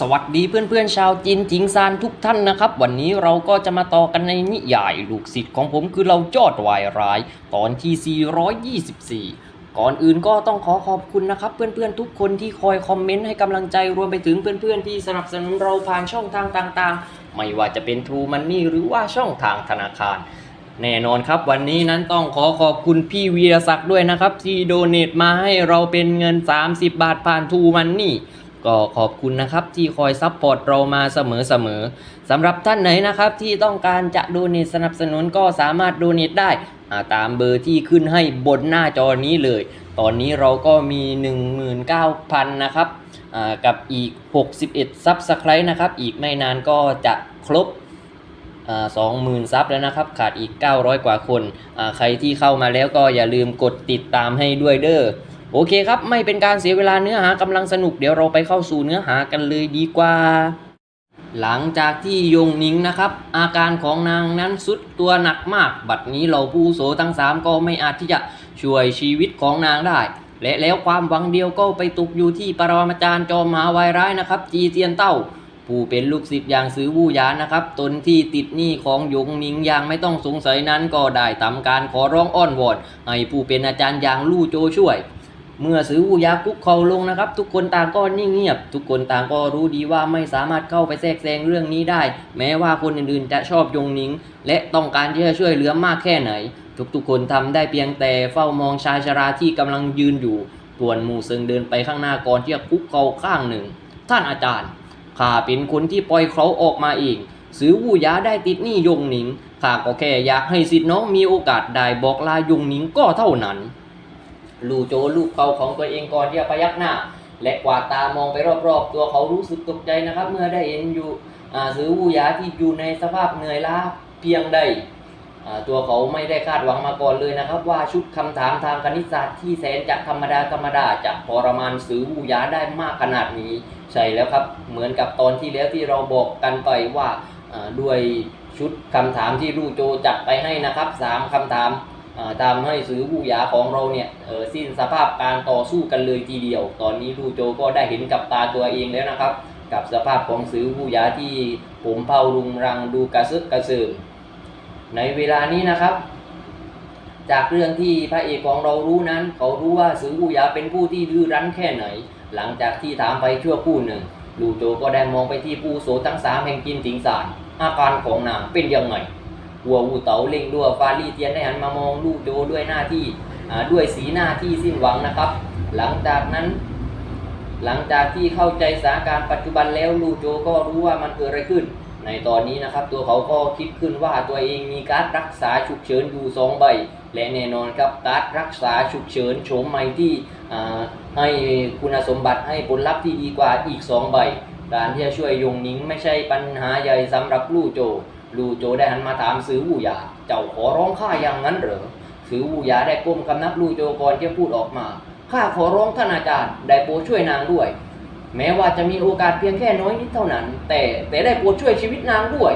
สวัสดีเพื่อนๆชาวจีนจิงซานทุกท่านนะครับ วันนี้เราก็จะมาต่อกันในนิยายลูกศิษย์ของผมคือเราจอดวายร้าย ตอนที่ 424ก่อนอื่นก็ต้องขอขอบคุณนะครับ เพื่อนๆทุกคนที่คอยคอมเมนต์ให้กำลังใจรวมไปถึงเพื่อนๆที่สนับสนุนเราผ่านช่องทางต่างๆ ไม่ว่าจะเป็น True Money หรือว่าช่องทางธนาคาร แน่นอนครับวันนี้นั้นต้องขอขอบคุณพี่วีรศักดิ์ด้วยนะครับที่โดเนทมาให้เราเป็นเงิน 30 บาทผ่านทูมันนี่ ก็ขอบคุณนะครับที่คอยซัพพอร์ตเรามาเสมอๆสมอสำหรับท่านไหนนะครับที่ต้องการจะดเนทสนับสนุนก็สามารถดเนทได้าตามเบอร์ที่ขึ้นให้บนหน้าจอนี้เลย ตอนนี้เราก็มี 19,000 นะครับกับอีก 61 ซับสไครต์นะครับ อีกไม่นานก็จะครบสองหมื่นซับแล้วนะครับ ขาดอีก 900 กว่าคน ใครที่เข้ามาแล้วก็อย่าลืมกดติดตามให้ด้วยเด้อ โอเคครับ ไม่เป็นการเสียเวลาเนื้อหากำลังสนุกเดี๋ยวเราไปเข้าสู่เนื้อหากันเลยดีกว่า หลังจากที่ยงนิงนะครับ อาการของนางนั้นสุดตัวหนักมาก บัดนี้เราผู้โสทั้งสามก็ไม่อาจที่จะช่วยชีวิตของนางได้ และแล้วความหวังเดียวก็ไปตกอยู่ที่ปรมาจารย์จอมมหาวายร้ายนะครับ จีเตียนเต้า ผู้เป็นลูกศิษย์อย่างซื้อวู่ยานะครับ ตนที่ติดหนี้ของยงนิงอย่างไม่ต้องสงสัยนั้นก็ได้ทำการขอร้องอ้อนวอนให้ผู้เป็นอาจารย์อย่างลู่โจช่วย เมื่อซื้อวูยาคุกเข่าลงนะครับ ทุกคนต่างก็นิ่งเงียบ ทุกคนต่างก็รู้ดีว่าไม่สามารถเข้าไปแทรกแซงเรื่องนี้ได้ แม้ว่าคนอื่นๆจะชอบยงนิง และต้องการที่จะช่วยเหลือมากแค่ไหน ทุกๆคนทำได้เพียงแต่เฝ้ามองชายชราที่กำลังยืนอยู่ส่วนหมู่เซิงเดินไปข้างหน้าก่อนที่จะคุกเข่าข้างหนึ่ง ท่านอาจารย์ข้าเป็นคนที่ปล่อยเขาออกมาเองซื้อวูยาได้ติดหนี้ยงหนิงข้าก็แค่อยากให้สิทธิ์น้องมีโอกาสได้บอกลายงหนิงก็เท่านั้น ลู่โจลูกเขาของตัวเองก่อนที่จะพยักหน้า และกวาดตามองไปรอบๆ ตัวเขารู้สึกตกใจนะครับ เมื่อได้เห็นอยู่ซื้อวูยาที่อยู่ในสภาพเหนื่อยล้าเพียงใดตัวเขาไม่ได้คาดหวังมาก่อนเลยนะครับ ว่าชุดคำถามทางคณิตศาสตร์ที่แสนจะธรรมดาธรรมดาจะทรมานซื้อวูยาได้มากขนาดนี้ ใช่แล้วครับ เหมือนกับตอนที่แล้วที่เราบอกกันไปว่าด้วยชุดคำถามที่ลู่โจจัดไปให้นะครับสามคำถาม ทำให้ซื้อผู้ยาของเราเนี่ยสิ้นสภาพการต่อสู้กันเลยทีเดียว ตอนนี้ลู่โจก็ได้เห็นกับตาตัวเองแล้วนะครับ กับสภาพของซื้อผู้ยาที่ผมเผารุงรังดูกระซึกกระซิงในเวลานี้นะครับ จากเรื่องที่พระเอกของเรารู้นั้น เขารู้ว่าซื้อผู้ยาเป็นผู้ที่ดื้อรั้นแค่ไหน หลังจากที่ถามไปชั่วคู่หนึ่งลูโจก็ได้มองไปที่ผู้โสทั้งสามแห่งกินสิงสารอาการของนางเป็นยังไง หัวอูเต๋าเล่งด้วฟาลี่เทียนได้หันมามองลูโจด้วยหน้าที่ด้วยสีหน้าที่สิ้นหวังนะครับ หลังจากนั้นหลังจากที่เข้าใจสถานการณ์ปัจจุบันแล้วลูโจก็รู้ว่ามันเกิดอะไรขึ้น ในตอนนี้นะครับ ตัวเขาก็คิดขึ้นว่าตัวเองมีการดรักษาฉุกเฉินอยู่สองใบ และแน่นอนครับการดรักษาฉุกเฉินโฉมใหม่ที่ให้คุณสมบัติให้ผลลัพธ์ที่ดีกว่าอีกสองใบการที่จะช่วยยงนิงไม่ใช่ปัญหาใหญ่สำหรับลู่โจ ลู่โจได้หันมาถามซื้อวูยา เจ้าขอร้องข้าอย่างนั้นเหรอซื้อวูยาได้ก้มคำนับลู่โจก่อนจะพูดออกมาข้าขอร้องท่านอาจารย์ได้โปรดช่วยนางด้วย แม้ว่าจะมีโอกาสเพียงแค่น้อยนิดเท่านั้น แต่แต่ได้โปรดช่วยชีวิตนางด้วย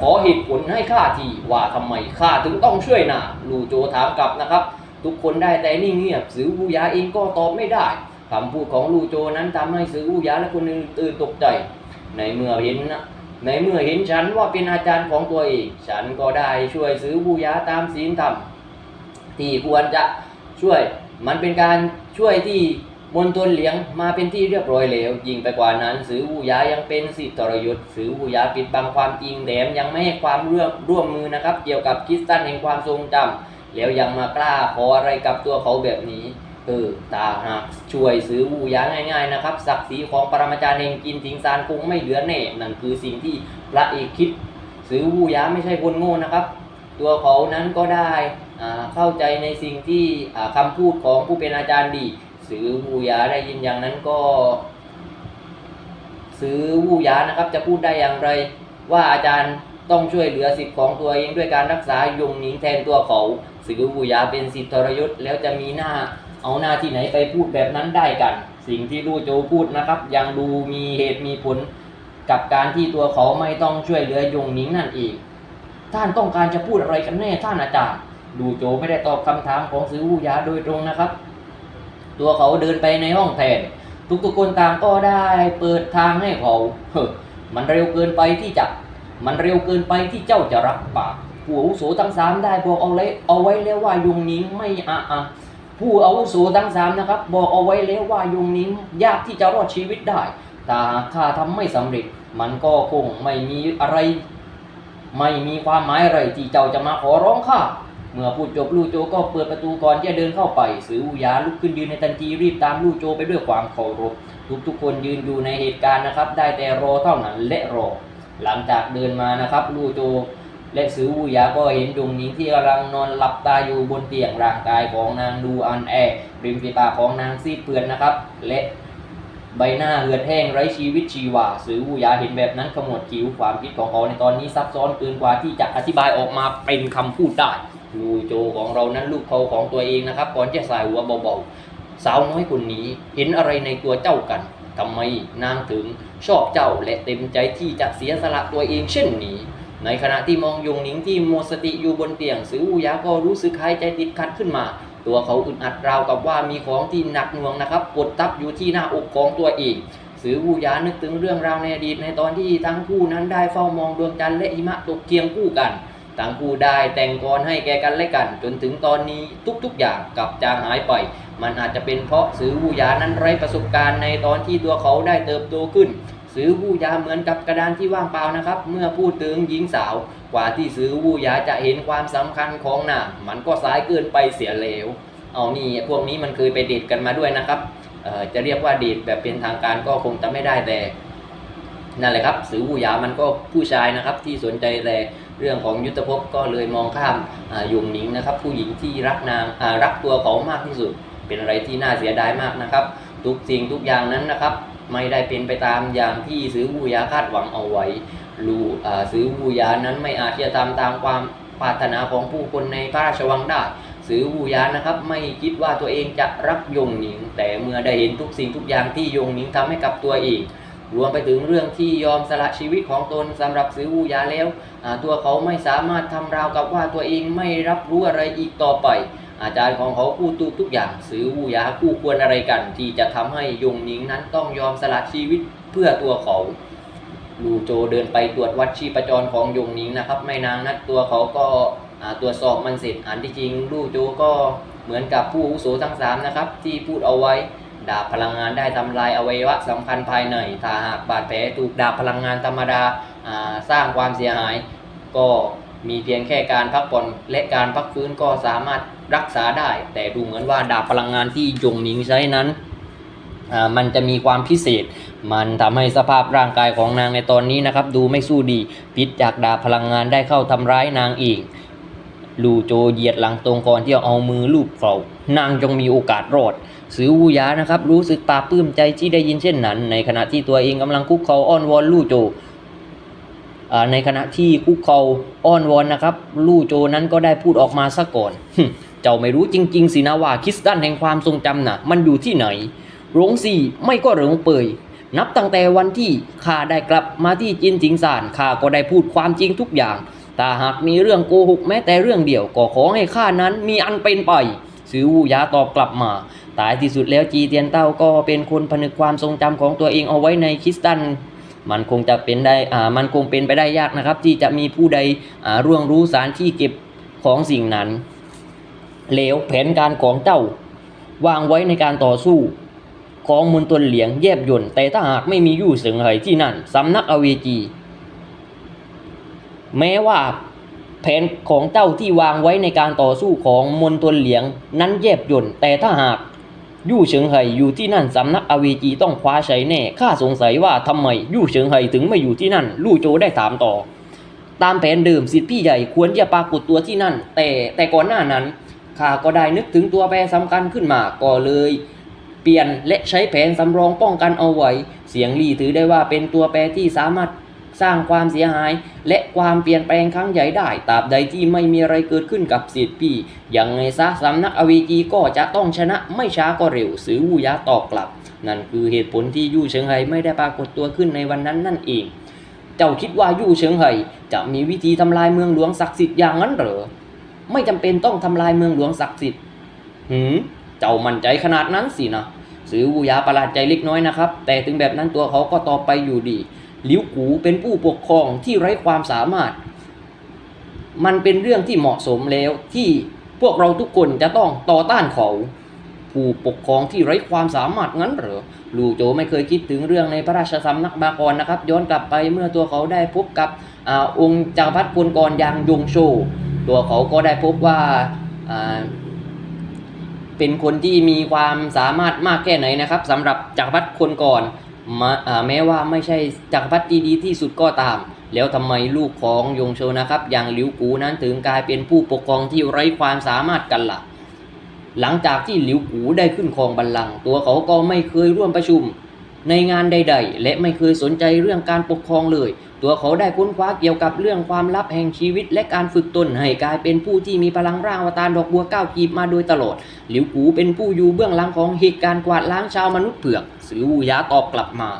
ขอเหตุผลให้ข้าทีว่าทำไมข้าถึงต้องช่วยนางลูโจถามกลับนะครับ ทุกคนได้แต่นิ่งเงียบซื้อวูยาเองก็ตอบไม่ได้คำพูดของลูโจนั้นทำให้ซื้อวูยาและคนอื่นตื่นตกใจ ในเมื่อเห็นนะ ในเมื่อเห็นฉันว่าเป็นอาจารย์ของตัวเอง ฉันก็ได้ช่วยซื้อวูยาตามศีลธรรม ที่ควรจะช่วย มันเป็นการช่วยที่มณฑลเหลียงมาเป็นที่เรียบร้อยแล้ว ยิ่งไปกว่านั้นสือวูยายังเป็นสิทธรยุทธ์สือวูยาปิดบังความจริงแถมยังไม่ให้ความร่วมร่วมมือนะครับ เกี่ยวกับคิสตันแห่งความทรงจำแล้วยังมากล้าขออะไรกับตัวเขาแบบนี้ เออตาหากช่วยซื้อวูยาง่าย ๆนะครับศักดิ์ศรีของปรมาจารย์แห่งกินถิงซานคงไม่เหลือแน่นั่นคือสิ่งที่พระเอกคิด ซื้อวูยาไม่ใช่คนโง่นะครับ ตัวเขานั้นก็ได้เข้าใจในสิ่งที่อ่าคำพูดของผู้เป็นอาจารย์ดี ซื้อวูยาได้ยินอย่างนั้นก็ ซื้อวูยานะครับจะพูดได้อย่างไรว่าอาจารย์ต้องช่วยเหลือสิทธิ์ของตัวเองด้วยการรักษายงหนิงแทนตัวเขา ซื้อวูยาเป็นสิทธิทรยศแล้วจะมีหน้า เอาหน้าที่ไหนไปพูดแบบนั้นได้กัน สิ่งที่ลู่โจพูดนะครับ ยังดูมีเหตุมีผลกับการที่ตัวเขาไม่ต้องช่วยเหลือยงหนิงนั่นเองท่านต้องการจะพูดอะไรกันแน่ท่านอาจารย์ดูโจไม่ได้ตอบคำถามของซื้อวูยาโดยตรงนะครับ ตัวเขาเดินไปในห้องแทนทุกๆคนต่างก็ได้เปิดทางให้เขาเฮ้มันเร็วเกินไปที่จะ มันเร็วเกินไปที่เจ้าจะรับปากผู้อาวุโสทั้งสามได้บอกเอาไว้เอาไว้แล้วว่ายุงนิ้งไม่อะอะ ผู้อาวุโสทั้งสามนะครับ บอกเอาไว้แล้วว่ายุงนิ้ยากที่จะรอดชีวิตได้ แต่หากข้าทำไม่สำเร็จ มันก็คงไม่มีอะไร ไม่มีความหมายอะไรที่เจ้าจะมาขอร้องข้าเมื่อพูดจบลู่โจก็เปิดประตูก่อนที่จะเดินเข้าไป สืออูหยาลุกขึ้นยืนในทันทีรีบตามลู่โจไปด้วยความเคารพทุกๆคนยืนอยู่ในเหตุการณ์นะครับ ได้แต่รอเท่านั้นและรอ หลังจากเดินมานะครับลู่โจ และสืออูหยาก็เห็นดวงหญิงที่กำลังนอนหลับตาอยู่บนเตียงร่างกายของนางดูอันแอริมฝีปากของนางซีดเปื่อนนะครับ และใบหน้าเหือดแห้งไร้ชีวิตชีวาสืออูหยาเห็นแบบนั้นขมวดคิ้วความคิดของเขาในตอนนี้ซับซ้อนเกินกว่าที่จะอธิบายออกมาเป็นคำพูดได้ลูโจของเรานั้นลูกเขาของตัวเองนะครับก่อนจะสายหัวเบาๆสาวน้อยคนนี้เห็นอะไรในตัวเจ้ากันทำไมนางถึงชอบเจ้าและเต็มใจที่จะเสียสละตัวเองเช่นนี้ ในขณะที่มองยงหนิงที่หมดสติอยู่บนเตียงสืออูยาก็รู้สึกหายใจติดขัดขึ้นมา ตัวเขาอึดอัดราวกับว่ามีของที่หนักหน่วงนะครับกดทับอยู่ที่หน้าอกของตัวเองสืออูยานึกถึงเรื่องราวในอดีตในตอนที่ทั้งคู่นั้นได้เฝ้ามองดวงจันทร์และหิมะตกเคียงคู่กันต่างคู่ได้แต่งกรให้แก่กันและกัน จนถึงตอนนี้ทุกๆอย่างกลับจางหายไป มันอาจจะเป็นเพราะสือวูยานั้นไร้ประสบการณ์ในตอนที่ตัวเขาได้เติบโตขึ้น สือวู้ยาเหมือนกับกระดานที่ว่างเปล่านะครับ เมื่อพูดถึงหญิงสาว กว่าที่สือวู้ยาจะเห็นความสำคัญของนางมันก็สายเกินไปเสียแล้วเอานี่พวกนี้มันเคยไปเดทกันมาด้วยนะครับจะเรียกว่าเดทแบบเป็นทางการก็คงจะไม่ได้แต่นั่นแหละครับสือวูหยามันก็ผู้ชายนะครับที่สนใจแต่เรื่องของยุทธภพก็เลยมองข้ามหยงหนิงนะครับ ผู้หญิงที่รักนางรักตัวเขามากที่สุด เป็นอะไรที่น่าเสียดายมากนะครับ ทุกสิ่งทุกอย่างนั้นนะครับ ไม่ได้เป็นไปตามอย่างที่สือวูยาคาดหวังเอาไว้ลูอ่าสือวูยานั้นไม่อาจจะทำตามความปรารถนาของผู้คนในพระราชวังได้สือวูยานะครับ ไม่คิดว่าตัวเองจะรักยงหนิง แต่เมื่อได้เห็นทุกสิ่งทุกอย่างที่ยงหนิงทำให้กับตัวเองรวมไปถึงเรื่องที่ยอมสละชีวิตของตนสำหรับซื้อวูยาแล้วตัวเขาไม่สามารถทำราวกับว่าตัวเองไม่รับรู้อะไรอีกต่อไป อาจารย์ของเขาพูดทุกทุกอย่างซื้อวูยาคู่ควรอะไรกัน ที่จะทำให้ยงนิงนั้นต้องยอมสละชีวิตเพื่อตัวเขาลูโจเดินไปตรวจวัดชีพจรของยงนิงนะครับไม่นานนักตัวเขาก็ตรวจสอบมันเสร็จอันที่จริงลูโจก็เหมือนกับผู้อุโสทั้งสามนะครับที่พูดเอาไว้ดาบพลังงานได้ทำลายอวัยวะสำคัญภายในถ้าหากบาดแผลถูกดาบพลังงานธรรมดาาสร้างความเสียหาย ก็มีเพียงแค่การพักผ่อนและการพักฟื้นก็สามารถ รักษาได้ แต่ดูเหมือนว่าดาบพลังงานที่ยงหนิงใช้นั้นอ่ามันจะมีความพิเศษ มันทำให้สภาพร่างกายของนางในตอนนี้นะครับ ดูไม่สู้ดี พิษจากดาบพลังงานได้เข้าทำร้ายนางเองลูโจเหยียดหลังตรงก่อนที่จะเอามือลูบเฝ้านางจงมีโอกาสรอดสือวูยานะครับ รู้สึกปลาปื้มใจที่ได้ยินเช่นนั้น ในขณะที่ตัวเองกำลังคุกเขาอ้อนวอนลู่โจอ่าในขณะที่คุกเขาอ้อนวอนนะครับ ลู่โจนั้นก็ได้พูดออกมาซะก่อน เจ้าไม่รู้จริง ๆสินะว่าคริสตันแห่งความทรงจำน่ะ มันอยู่ที่ไหนโรงสีไม่ก็โรงเปยนับตั้งแต่วันที่ข้าได้กลับมาที่จินจิงซานข้าก็ได้พูดความจริงทุกอย่างแต่หากมีเรื่องโกหกแม้แต่เรื่องเดียวก็ขอให้ข้านั้นมีอันเป็นไปซือวูยาตอบกลับมาตายที่สุดแล้วจีเตียนเต้าก็เป็นคนผนึกความทรงจำของตัวเองเอาไว้ในคริสตัน มันคงจะเป็นได้อ่ามันคงเป็นไปได้ยากนะครับ ที่จะมีผู้ใดอ่าร่วงรู้สารที่เก็บของสิ่งนั้น แล้วแผนการของเจ้าวางไว้ในการต่อสู้ ของมนตนเหลียงแยบยนต์แต่ถ้าหากไม่มียู่เสิงเหยที่นั่นสำนักอเวจีแม้ว่าแผนของเจ้าที่วางไว้ในการต่อสู้ของมนตนเหลียงนั้นแยบยนต์แต่ถ้าหากยู่เฉิงไห่อยู่ที่นั่นสำนักอเวจีต้องคว้าชัยแน่ข้าสงสัยว่าทำไมยู่เฉิงไห่ถึงไม่อยู่ที่นั่น ลู่โจได้ถามต่อ ตามแผนเดิมสิทธิพี่ใหญ่ควรจะปรากฏตัวที่นั่น แต่แต่ก่อนหน้านั้น ข้าก็ได้นึกถึงตัวแปรสำคัญขึ้นมาก็เลย เปลี่ยนและใช้แผนสำรองป้องกันเอาไว้ เสียงลี่ถือได้ว่าเป็นตัวแปรที่สามารถสร้างความเสียหาย และความเปลี่ยนแปลงครั้งใหญ่ได้ตราบใดที่ไม่มีอะไรเกิดขึ้นกับสิทธิ์พี่ยังไงซะสำนักอเวจีก็จะต้องชนะไม่ช้าก็เร็วสือวูยาตอบกลับ นั่นคือเหตุผลที่ยู่เฉิงไห่ไม่ได้ปรากฏตัวขึ้นในวันนั้นนั่นเอง เจ้าคิดว่ายู่เฉิงไห่จะมีวิธีทำลายเมืองหลวงศักดิ์สิทธิ์อย่างนั้นเหรอ ไม่จำเป็นต้องทำลายเมืองหลวงศักดิ์สิทธิ์หืมเจ้ามั่นใจขนาดนั้นสินะสือวูหยาประหลาดใจเล็กน้อยนะครับ แต่ถึงแบบนั้นตัวเขาก็ตอบไปอยู่ดีหลิวกูเป็นผู้ปกครองที่ไร้ความสามารถ มันเป็นเรื่องที่เหมาะสมแล้วที่พวกเราทุกคนจะต้องต่อต้านเขา ผู้ปกครองที่ไร้ความสามารถงั้นเหรอลูโจไม่เคยคิดถึงเรื่องในพระราชสำนักมาก่อนนะครับ ย้อนกลับไปเมื่อตัวเขาได้พบกับอาองค์จักรพรรดิคนก่อนอย่างยงโช ตัวเขาก็ได้พบว่าเป็นคนที่มีความสามารถมากแค่ไหนนะครับสำหรับจักรพรรดิคนก่อนมอแม้ว่าไม่ใช่จักรพรรดิที่ดีที่สุดก็ตาม แล้วทำไมลูกของยงโชนะครับอย่างหลิวกูนั้นถึงกลายเป็นผู้ปกครองที่ไร้ความสามารถกันล่ะ หลังจากที่หลิวกูได้ขึ้นครองบัลลังก์ตัวเขาก็ไม่เคยร่วมประชุมในงานใด ๆ และไม่เคยสนใจเรื่องการปกครองเลย ตัวเขาได้ค้นคว้าเกี่ยวกับเรื่องความลับแห่งชีวิต และการฝึกตนให้กลายเป็นผู้ที่มีพลังร่างอวตารดอกบัวก้าวกีบมาโดยตลอด หลิวกูเป็นผู้อยู่เบื้องหลังของเหตุการณ์กวาดล้างชาวมนุษย์เผือกสือวูยาตอบกลับมา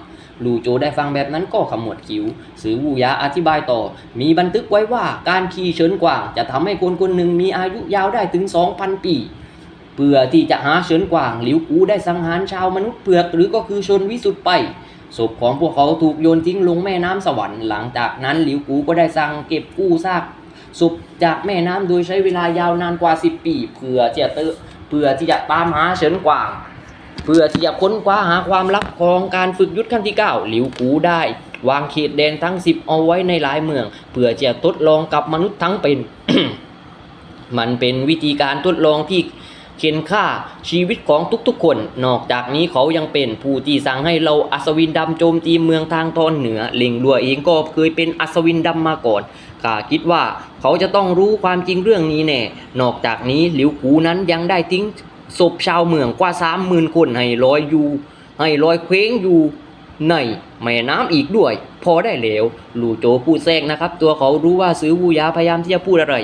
ลูโจได้ฟังแบบนั้นก็ขมวดคิ้ว สือวูยาอธิบายต่อ มีบันทึกไว้ว่าการขี่เฉินกว่างจะทำให้คนคนหนึ่งมีอายุยาวได้ถึง 2,000 ปี เพื่อที่จะหาเฉินกว่างหลิวกูได้สังหารชาวมนุษย์เผือกหรือก็คือชนวิสุทธ์ไป ศพของพวกเขาถูกโยนทิ้งลงแม่น้ำสวรรค์หลังจากนั้นหลิวกูก็ได้สั่งเก็บกู้ซากศพจากแม่น้ำโดยใช้เวลายาวนานกว่า 10 ปีเพื่อจะเตอเพื่อที่จะตามหาเฉินกวางเพื่อที่จะค้นคว้าหาความลับของการฝึกยุทธขั้นที่ 9 หลิวกูได้ วางเขตแดนทั้ง 10 เอาไว้ในหลายเมือง เพื่อจะทดลองกับมนุษย์ทั้งเป็น มันเป็นวิธีการทดลองที่ เข็นค่าชีวิตของทุกๆคน นอกจากนี้เขายังเป็นผู้ที่สั่งให้เราอัศวินดำโจมตีเมืองทางตอนเหนือเล็งลัวเองก็เคยเป็นอัศวินดำมาก่อนข้าคิดว่าเขาจะต้องรู้ความจริงเรื่องนี้แน่ นอกจากนี้หลิวกูนั้นยังได้ทิ้งศพชาวเมืองกว่าสามหมื่นคนให้ลอยอยู่ ให้ลอยเคว้งอยู่ใน แม่น้ำอีกด้วย พอได้แล้วลู่โจพูดแทรกนะครับ ตัวเขารู้ว่าซื้อวูยาพยายามที่จะพูดอะไร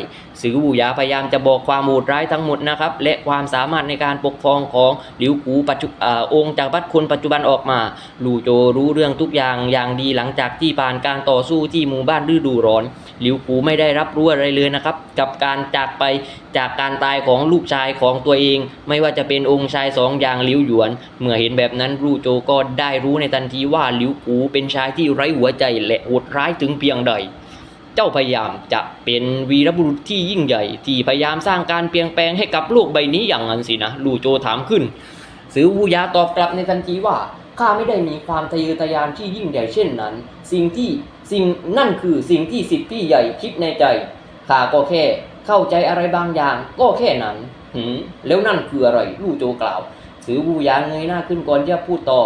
ซื้อวูยาพยายามจะบอกความโหดร้ายทั้งหมดนะครับ และความสามารถในการปกครองของหลิวกูปัจจุอ่าองค์จากรพรรดิคนปัจจุบันออกมาลู่โจรู้เรื่องทุกอย่างอย่างดีหลังจากที่ผ่านการต่อสู้ที่หมู่บ้านฤดูร้อนหลิวกูไม่ได้รับรู้อะไรเลยนะครับ กับการจากไปจากการตายของลูกชายของตัวเอง ไม่ว่าจะเป็นองค์ชายสองอย่างหลิวหยวน เมื่อเห็นแบบนั้นลู่โจก็ได้รู้ในทันทีว่าหลิวกูเป็นชายที่ไร้หัวใจและโหดร้ายถึงเพียงใด เจ้าพยายามจะเป็นวีรบุรุษที่ยิ่งใหญ่ ที่พยายามสร้างการเปลี่ยนแปลงให้กับโลกใบนี้อย่างนั้นสินะลูโจถามขึ้นสือวูยาตอบกลับในทันทีว่าข้าไม่ได้มีความทะเยอทะยานที่ยิ่งใหญ่เช่นนั้น สิ่งที่สิ่งนั่นคือสิ่งที่สิทธิ์ที่ใหญ่คิดในใจข้าก็แค่เข้าใจอะไรบางอย่าง ก็แค่นั้นหืมแล้วนั่นคืออะไรลู่โจกล่าว สือวูยาเงยหน้าขึ้นก่อนที่จะพูดต่อ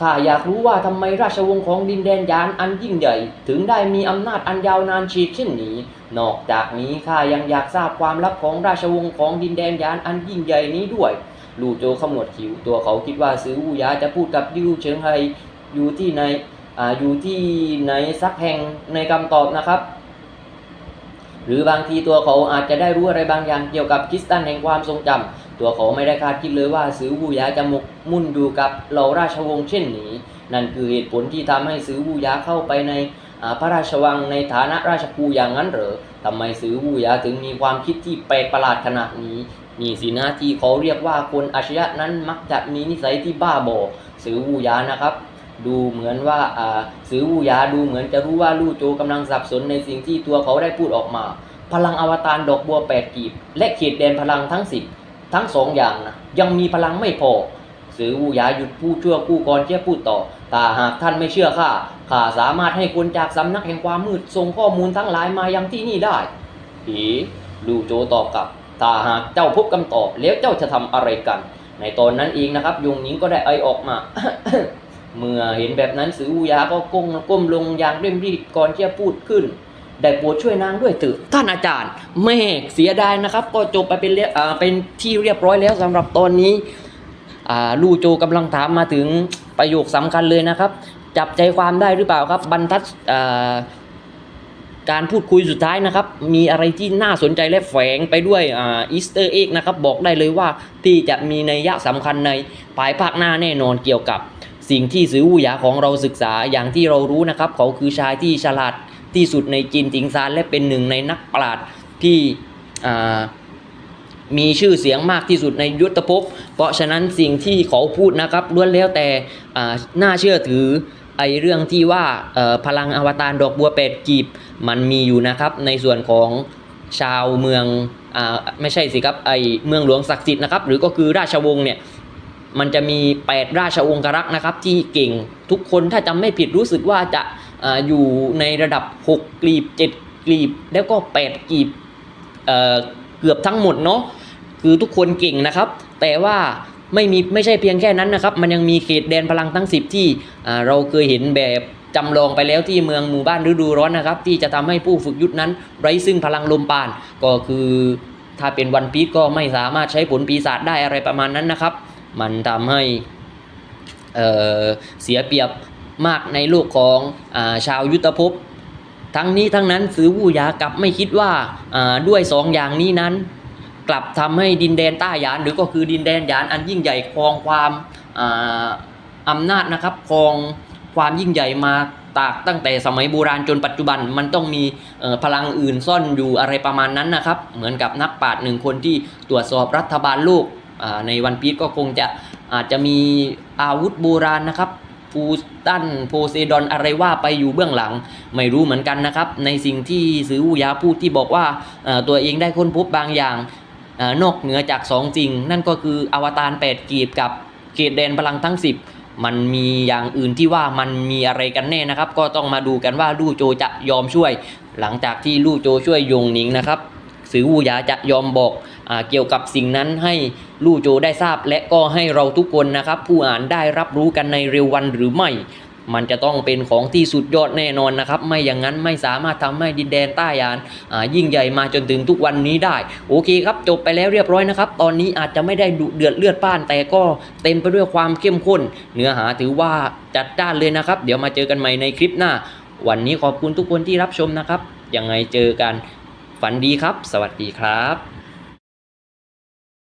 ข้าอยากรู้ว่าทำไมราชวงศ์ของดินแดนยานอันยิ่งใหญ่ ถึงได้มีอำนาจอันยาวนานฉีกเช่นนี้ นอกจากนี้ข้ายังอยากทราบความลับของราชวงศ์ของดินแดนยานอันยิ่งใหญ่นี้ด้วย ลู่โจขมวดคิ้วตัวเขาคิดว่าซื้อวูยาจะพูดกับยูเฉิงไฮอยู่ที่ในออยู่ที่ไหนสักแห่งในคำตอบนะครับ หรือบางทีตัวเขาอาจจะได้รู้อะไรบางอย่างเกี่ยวกับคริสตันแห่งความทรงจำตัวเขาไม่ได้คาดคิดเลยว่าซื้อวูยาจะมกมุ่นอยู่กับเหล่าราชวงศ์เช่นนี้ นั่นคือเหตุผลที่ทำให้ซื้อวูยาเข้าไปในพระราชวังในฐานะราชครูอย่างนั้นเหรอทำไมซื้อวูยาถึงมีความคิดที่แปลกประหลาดขนาดนี้นี่สินะที่เขาเรียกว่าคนอาชญะนั้นมักจะมีนิสัยที่บ้าบอสือวูยานะครับ ดูเหมือนว่าสือวูยาดูเหมือนจะรู้ว่าลู่โจกำลังสับสนในสิ่งที่ตัวเขาได้พูดออกมา พลังอวตารดอกบัวแปดกีบ และเขตแดนพลังทั้งสิบทั้งสองอย่างนะยังมีพลังไม่พอสือวูยาหยุดพูดชั่วกู้ก่อนที่จะพูดต่อแต่หากท่านไม่เชื่อข้าข้าสามารถให้คนจากสำนักแห่งความมืดส่งข้อมูลทั้งหลายมายังที่นี่ได้เอ๋ลู่โจตอบกลับถ้าหากเจ้าพบคำตอบแล้วเจ้าจะทำอะไรกัน ในตอนนั้นเองนะครับยงหญิงก็ได้ไอออกมา เมื่อเห็นแบบนั้นสืออูยาก็ก้มก้มลงอย่างเร่งรีบก่อนที่จะพูดขึ้น ได้โปรดช่วยนางด้วยเถอะท่านอาจารย์แม่เสียดายนะครับ ก็จบไปเป็นเรียอ่าเป็นที่เรียบร้อยแล้วสำหรับตอนนี้อ่าลู่โจกำลังถามมาถึงประโยคสำคัญเลยนะครับ จับใจความได้หรือเปล่าครับ บรรทัดอ่าการพูดคุยสุดท้ายนะครับ มีอะไรที่น่าสนใจและแฝงไปด้วยอ่าอีสเตอร์เอ็กนะครับ บอกได้เลยว่าที่จะมีนัยยะสำคัญในภายภาคหน้าแน่นอนเกี่ยวกับ สิ่งที่สือวูหยาของเราศึกษาอย่างที่เรารู้นะครับ เขาคือชายที่ฉลาดที่สุดในจีนติงซานและเป็นหนึ่งในนักปราชญ์ที่มีชื่อเสียงมากที่สุดในยุทธภพ เพราะฉะนั้นสิ่งที่เขาพูดนะครับล้วนแล้วแต่อ่าน่าเชื่อถือไอเรื่องที่ว่าพลังอวตารดอกบัวเป็ดกีบมันมีอยู่นะครับ ในส่วนของชาวเมืองอไม่ใช่สิครับไอเมืองหลวงศักดิ์สิทธิ์นะครับ หรือก็คือราชวงศ์เนี่ย มันจะมี 8 ราชองครักษ์นะครับ ที่เก่งทุกคนถ้าจำไม่ผิดรู้สึกว่าจะอาอยู่ในระดับ 6 กลีบ 7 กลีบ แล้วก็ 8 กลีบเเกือบทั้งหมดเนาะคือทุกคนเก่งนะครับ แต่ว่าไม่มีไม่ใช่เพียงแค่นั้นนะครับ มันยังมีเขตแดนพลังทั้ง 10 ที่เราเคยเห็นแบบจำลองไปแล้วที่เมืองหมู่บ้านฤดูร้อนนะครับ ที่จะทำให้ผู้ฝึกยุทธนั้น ไร้ซึ่งพลังลมปาน ก็คือถ้าเป็นวันพีชก็ไม่สามารถใช้ผลปีศาจได้อะไรประมาณนั้นนะครับ มันทำให้เเสียเปรียบมากในโลกของอาชาวยุทธภพทั้งนี้ทั้งนั้นซื้อวูยากลับไม่คิดว่าาด้วยสองอย่างนี้นั้น กลับทำให้ดินแดนต้าหยานหรือก็คือดินแดนหยานอันยิ่งใหญ่ครองความอาอำนาจนะครับครองความยิ่งใหญ่มาตากตั้งแต่สมัยโบราณจนปัจจุบันมันต้องมีพลังอื่นซ่อนอยู่อะไรประมาณนั้นนะครับ เหมือนกับนักปราชญ์หนึ่งคนที่ตรวจสอบรัฐบาลโลก ในวันพีชก็คงจะอาจจะมีอาวุธโบราณนะครับฟูตันโพเซดอนอะไรว่าไปอยู่เบื้องหลัง ไม่รู้เหมือนกันนะครับ ในสิ่งที่ซื้ออูยาพูดที่บอกว่าตัวเองได้ค้นพบบางอย่างอนอกเหนือจากสองจริง นั่นก็คืออวตาร8กีบกับเขตแดนพลังทั้ง 10 มันมีอย่างอื่นที่ว่ามันมีอะไรกันแน่นะครับ ก็ต้องมาดูกันว่าลู่โจจะยอมช่วย หลังจากที่ลู่โจช่วยยงหนิงนะครับสือวูยาจะยอมบอก เกี่ยวกับสิ่งนั้นให้ลู่โจได้ทราบ และก็ให้เราทุกคนนะครับ ผู้อ่านได้รับรู้กันในเร็ววันหรือไม่ มันจะต้องเป็นของที่สุดยอดแน่นอนนะครับ ไม่อย่างนั้นไม่สามารถทำให้ดินแดนใต้ยานอ่ายิ่งใหญ่มาจนถึงทุกวันนี้ได้ โอเคครับจบไปแล้วเรียบร้อยนะครับ ตอนนี้อาจจะไม่ได้ดุเดือดเลือดป้านแต่ก็เต็มไปด้วยความเข้มข้น เนื้อหาถือว่าจัดจ้านเลยนะครับ เดี๋ยวมาเจอกันใหม่ในคลิปหน้า วันนี้ขอบคุณทุกคนที่รับชมนะครับยังไงเจอกันฝันดีครับ สวัสดีครับ